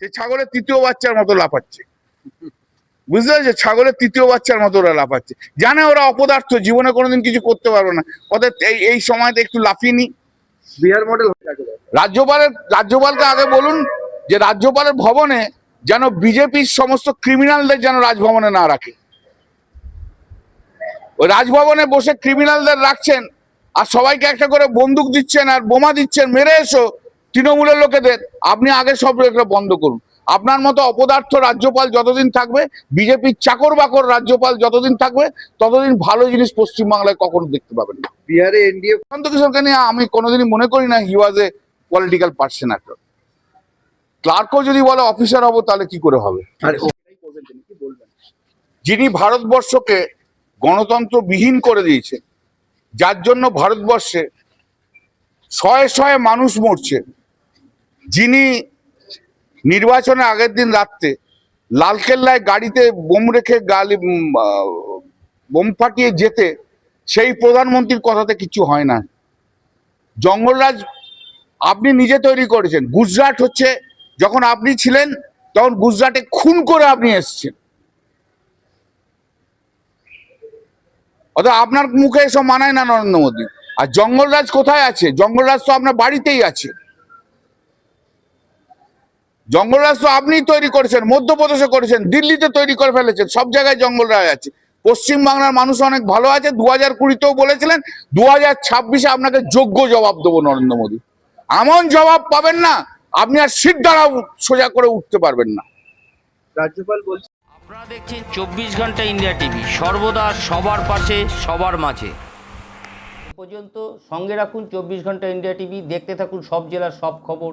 সে ছাগলের তৃতীয় বাচ্চার মতো লাফাচ্ছে। বুঝতে পারছ? ছাগলের তৃতীয় বাচ্চার মতো ওরা লাফাচ্ছে। জানে ওরা অপদার্থ জীবনে কোনোদিন কিছু করতে পারবে না। ওদের এই এই সময়তে একটু লাফিয়ে নি। বিহার মডেল রাজ্যপালের রাজ্যপালকে আগে বলুন যে রাজ্যপালের ভবনে যেন বিজেপির সমস্ত ক্রিমিনালদের যেন রাজভবনে না রাখে। ওই রাজভবনে বসে ক্রিমিনালদের রাখছেন আর সবাইকে একটা করে বন্দুক দিচ্ছেন আর বোমা দিচ্ছেন মেরে এসো। তৃণমূলের লোকেদের আপনি আগে সব এগুলো বন্ধ করুন। আপনার মতো অপদার্থ রাজ্যপাল যতদিন থাকবে বিজেপির চাকর বাকর রাজ্যপাল যতদিন থাকবে ততদিন ভালো জিনিস পশ্চিমবাংলায় কখনো দেখতে পাবেন না। বিহারে এনডিএ প্রশান্ত কিশোরকে নিয়ে আমি কোনোদিনই মনে করি না হি ওয়াজ এ পলিটিক্যাল পার্সন একটা ক্লার্কও যদি বলে অফিসার হব তাহলে কি করে হবে? যিনি ভারতবর্ষকে গণতন্ত্র বিহীন করে দিয়েছে যার জন্য ভারতবর্ষে শয়ে শয়ে মানুষ মরছে যিনি নির্বাচনের আগের দিন রাত্রে লালকেল্লায় গাড়িতে বোম রেখে গালি বোম ফাটিয়ে যেতে সেই প্রধানমন্ত্রীর কথাতে কিছু হয় না। জঙ্গলরাজ আপনি নিজে তৈরি করেছেন। গুজরাট হচ্ছে যখন আপনি ছিলেন তখন গুজরাটে খুন করে আপনি এসছেন। অর্থাৎ আপনার মুখে এসব মানায় না নরেন্দ্র মোদী। আর জঙ্গলরাজ কোথায় আছে? জঙ্গলরাজ তো আপনার বাড়িতেই আছে। জঙ্গলরাজ তো আপনিই তৈরি করেছেন মধ্যপ্রদেশে করেছেন দিল্লিতে তৈরি করে ফেলেছেন সব জায়গায় জঙ্গলরাজ আছে পশ্চিম বাংলার মানুষ অনেক ভালো আছে দু হাজার কুড়িতেও বলেছিলেন দু হাজার ছাব্বিশে আপনাকে যোগ্য জবাব দেবো নরেন্দ্র মোদী। এমন জবাব পাবেন না আপনি আর সিট দ্বারা সোজা করে উঠতে পারবেন না। রাজ্যপাল বলছে আপনারা দেখছেন চব্বিশ ঘণ্টা ইন্ডিয়া টিভি সর্বদা সবার পাশে সবার মাঝে। পর্যন্ত সঙ্গে রাখুন চব্বিশ ঘণ্টা ইন্ডিয়া টিভি দেখতে থাকুন সব জেলার সব খবর।